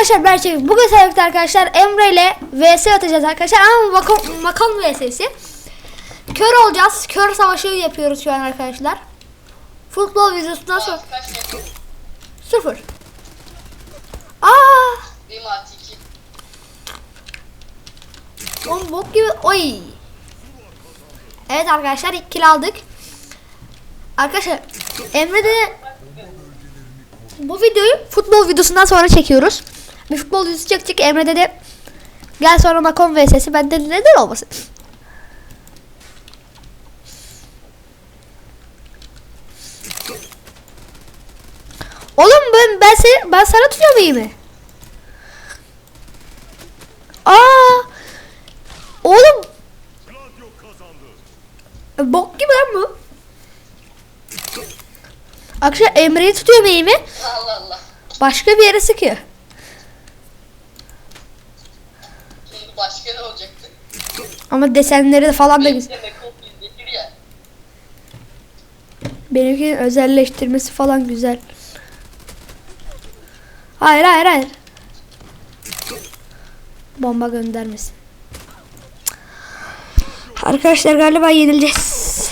arkadaşlar ben Şefik. Bugün sevgili arkadaşlar Emre ile vs atacağız arkadaşlar ama bakalım, bakalım vs'si. Kör olacağız. Kör savaşı yapıyoruz şu an arkadaşlar. Futbol videosundan sonra sıfır. Aa, on bok gibi. Oy. Evet arkadaşlar ilk kill aldık. Arkadaşlar Emre de bu videoyu futbol videosundan sonra çekiyoruz. Bir futbol videosu çekecek. Emre dedi gel sonra Macon vs'si. Ben de neden olmasın. Oğlum ben ben seni ben sana tutuyor muyum? mi? Aa! Oğlum bok gibi lan bu. Akşam Emre'yi tutuyor meyimi. Allah Allah. Başka bir yere sıkıyor. Şimdi başka ne olacaktı? Ama desenleri de falan da güzel. Benim de kopya getir ya. Benimkinin özelleştirmesi falan güzel. Hayır hayır hayır. Bomba göndermesin. Arkadaşlar galiba yenileceğiz.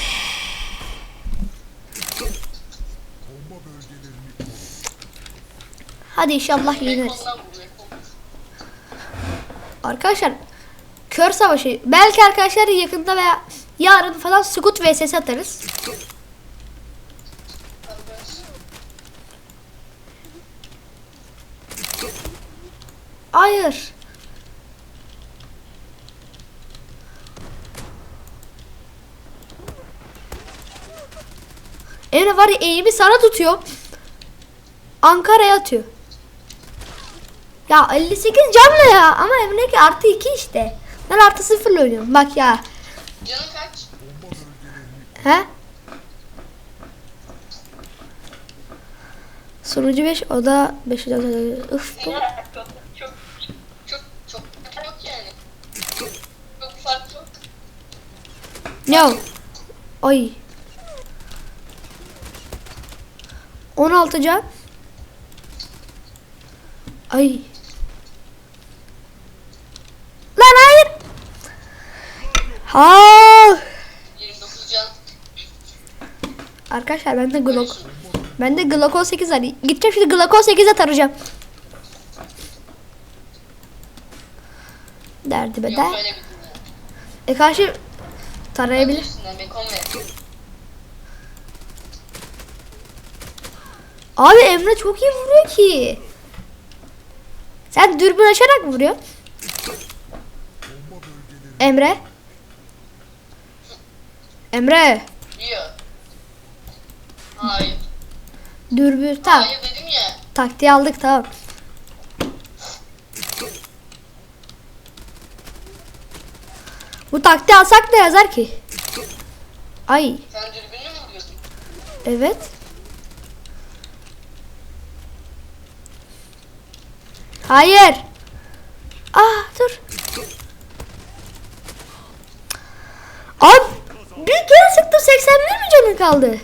Hadi inşallah vuruyor. Arkadaşlar kör savaşı. Belki arkadaşlar yakında veya yarın falan Scoot vs atarız. Hayır. Emre var ya eğimi sana tutuyor. Ankara'ya atıyor. Ya 58 canlı ya ama Emre'ki artı 2 işte. Ben artı 0 oynuyorum bak ya. Canın kaç? He? Sonucu 5 o da 5 Üf bu. Çok çok çok çok çok yani. Çok fark yok. No. Ay. 16 can. Ay. Lan hayır. Ha. 29 can. Arkadaşlar bende Glock. Bende Glock 18 var. Gideceğim şimdi Glock 18'e tarayacağım. Derdi be der. E karşı tarayabilir. Abi Emre çok iyi vuruyor ki. Sen dürbün açarak mı vuruyorsun? Emre. Emre. Yiyor. Hayır. Dürbün tamam. Hayır dedim ya. Taktiği aldık tamam. Bu taktiği alsak ne yazar ki? Ay Sen dürbünle mi vuruyordun? evet. Hayır. Ah dur. Abi bir kere sıktım 81 mi canın kaldı?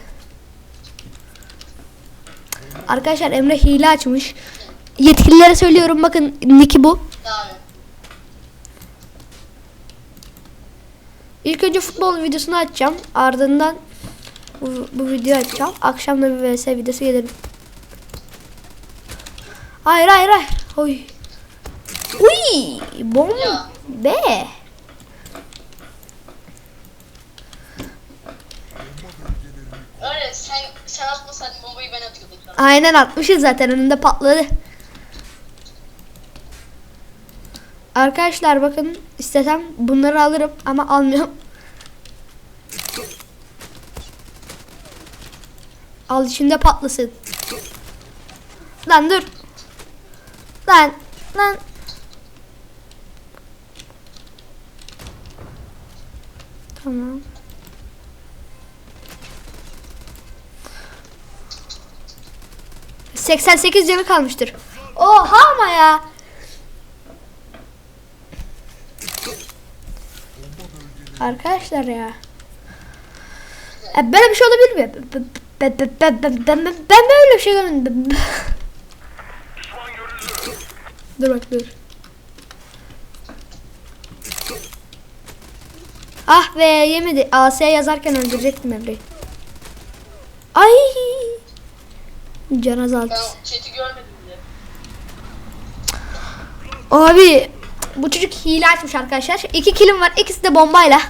Arkadaşlar Emre hile açmış. Yetkililere söylüyorum bakın Niki bu. İlk önce futbol videosunu açacağım. Ardından bu, bu videoyu açacağım. Akşam da bir vs videosu gelir. Hayır hayır hayır. Oy. Uy. Bom. Be. Sen atmasaydın bombayı ben atıyordum. Aynen atmışız zaten önünde patladı. Arkadaşlar bakın istesem bunları alırım ama almıyorum. Al içinde patlasın. Lan dur. Lan lan. Tamam. ...88 canı kalmıştır. Oha ama ya. Arkadaşlar ya. E, böyle bir şey olabilir mi? Ben, böyle bir şey görmedim. Dur bak dur. Ah be yemedi. AS yazarken öldürecektim Emre'yi. Ay. Can azalt. Ben chat'i görmedim bile. Abi bu çocuk hile açmış arkadaşlar. İki kilim var. İkisi de bombayla.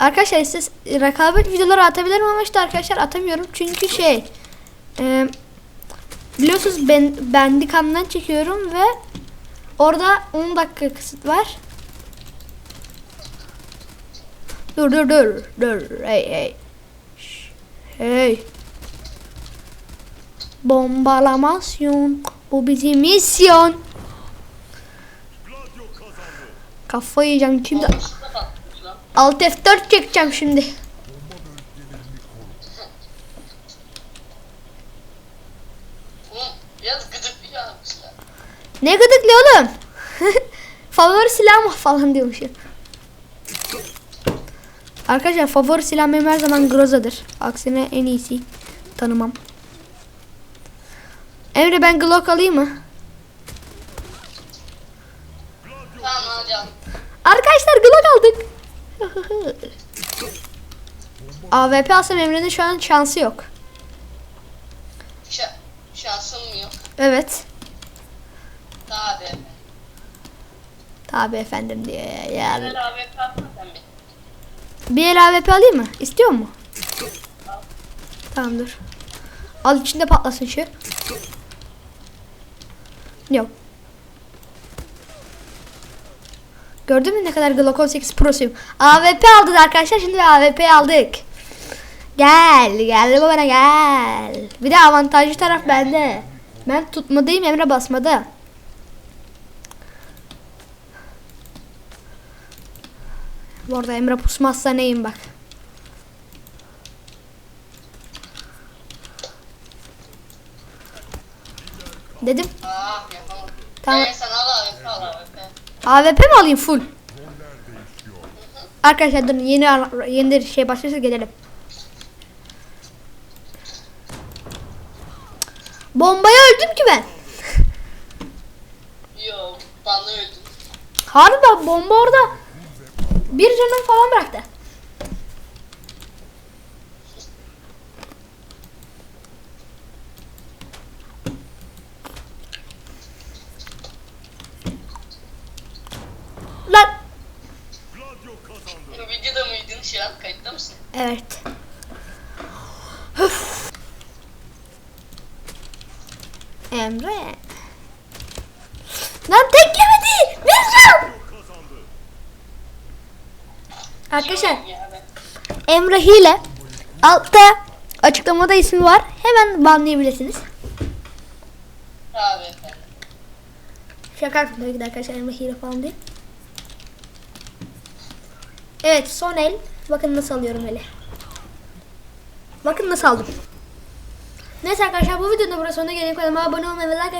Arkadaşlar siz rekabet videoları atabilirim ama işte arkadaşlar atamıyorum çünkü şey e, biliyorsunuz ben bendikamdan çekiyorum ve orada 10 dakika kısıt var. Dur dur dur dur hey hey Şş, hey Bombalamasyon bu bizim misyon Kafayı yiyeceğim şimdi. Alt F4 çekeceğim şimdi. Ne gıdıklı oğlum? favori silahım falan diyormuş ya. Arkadaşlar favori silahım benim her zaman Groza'dır. Aksine en iyisi tanımam. Emre ben Glock alayım mı? Tamam alacağım. Arkadaşlar Glock aldık. AWP alsam Emre'nin şu an şansı yok. Şa şansım yok? Evet. Be. Tabi efendim diye yani. Genel abi kalkma sen bir. El AWP alayım mı? İstiyor mu? Tamam dur. Al içinde patlasın şu. Yok. Gördün mü ne kadar Glock 18 Pro'suyum. AWP aldık arkadaşlar. Şimdi AWP aldık. Gel. Gel bana gel. Bir de avantajlı taraf bende. Ben tutmadayım Emre basmadı. Bu arada Emre pusmazsa neyim bak. Dedim. Aa. Tamam. Sen al abi al abi. AWP mi alayım full? Arkadaşlar durun yeni yeni bir şey başlarsa gelelim. Bombaya öldüm ki ben. Yo bana öldüm. Harbiden bomba orada. Bir canım falan bıraktı. Lan. Bu videoda mıydın şu an? Kayıtta mısın? Evet. Öf. Emre. Lan tek yemedi. Vereceğim. Arkadaşlar. Emre Hile. Altta açıklamada ismi var. Hemen banlayabilirsiniz. Abi efendim. Şaka de arkadaşlar Emre Hile falan değil. Evet son el. Bakın nasıl alıyorum eli. Bakın nasıl aldım. Neyse arkadaşlar bu videonun burada sonuna gelelim. Kanalıma abone olmayı ve like